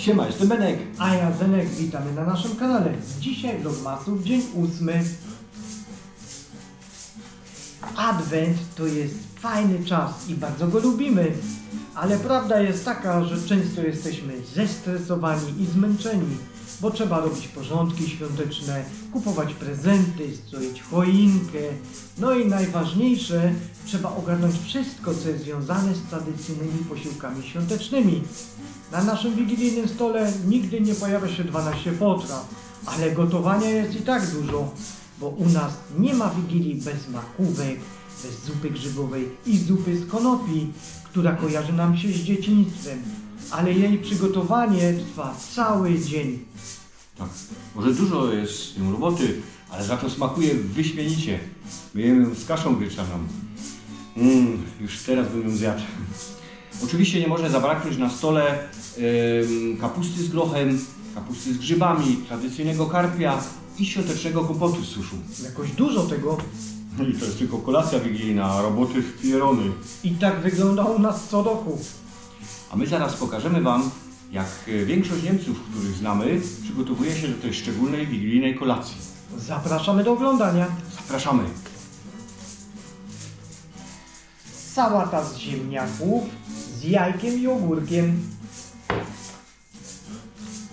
Siema, jestem Benek. A ja Zenek, witamy na naszym kanale. Dzisiaj vlogmasów, dzień ósmy. Adwent to jest fajny czas i bardzo go lubimy. Ale prawda jest taka, że często jesteśmy zestresowani i zmęczeni, bo trzeba robić porządki świąteczne, kupować prezenty, stroić choinkę. No i najważniejsze, trzeba ogarnąć wszystko, co jest związane z tradycyjnymi posiłkami świątecznymi. Na naszym wigilijnym stole nigdy nie pojawia się 12 potraw, ale gotowania jest i tak dużo, bo u nas nie ma wigilii bez makówek, bez zupy grzybowej i zupy z konopi, która kojarzy nam się z dzieciństwem, ale jej przygotowanie trwa cały dzień. Tak, może dużo jest z tym roboty, ale za to smakuje wyśmienicie. My jemy ją z kaszą gryczaną. Mmm, już teraz bym ją zjadł. Oczywiście nie może zabraknąć na stole em, kapusty z grochem, kapusty z grzybami, tradycyjnego karpia i świątecznego kompotu z suszu. Jakoś dużo tego No i to jest tylko kolacja wigilijna, a roboty w pierony. i tak wygląda u nas co roku. A my zaraz pokażemy Wam, jak e, większość Niemców, których znamy, przygotowuje się do tej szczególnej wigilijnej kolacji. Zapraszamy do oglądania. Zapraszamy. Sałata z ziemniaków, z jajkiem i ogórkiem.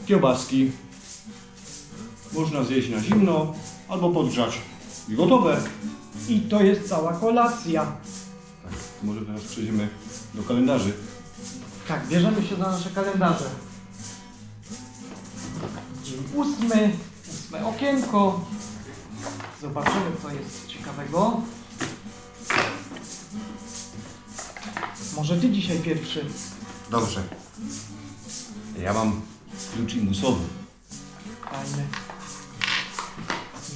Kiełbaski. Można zjeść na zimno albo podgrzać. I gotowe. I to jest cała kolacja. Tak, może teraz przejdziemy do kalendarzy. Tak, bierzemy się za nasze kalendarze. Dzień ósmy, ósme okienko. Zobaczymy, co jest ciekawego. Może ty dzisiaj pierwszy. Dobrze. Ja mam klucz imusowy. Fajny.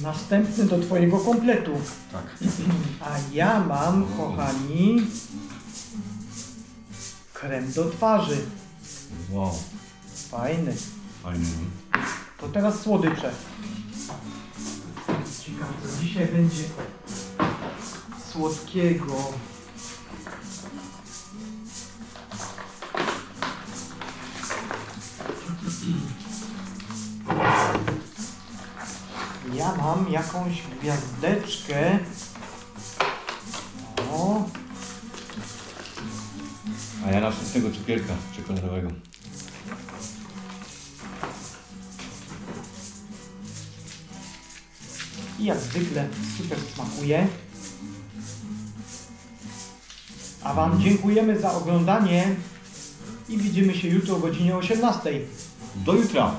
Następny do twojego kompletu. Tak. A ja mam, kochani, krem do twarzy. Wow. Fajny. Fajny. no. To teraz słodycze. Ciekawe, co dzisiaj będzie słodkiego. Ja mam jakąś gwiazdeczkę. O, A ja następnego cukierka czekoladowego. I jak zwykle super smakuje. A Wam dziękujemy za oglądanie i widzimy się jutro o godzinie 18. Do jutra.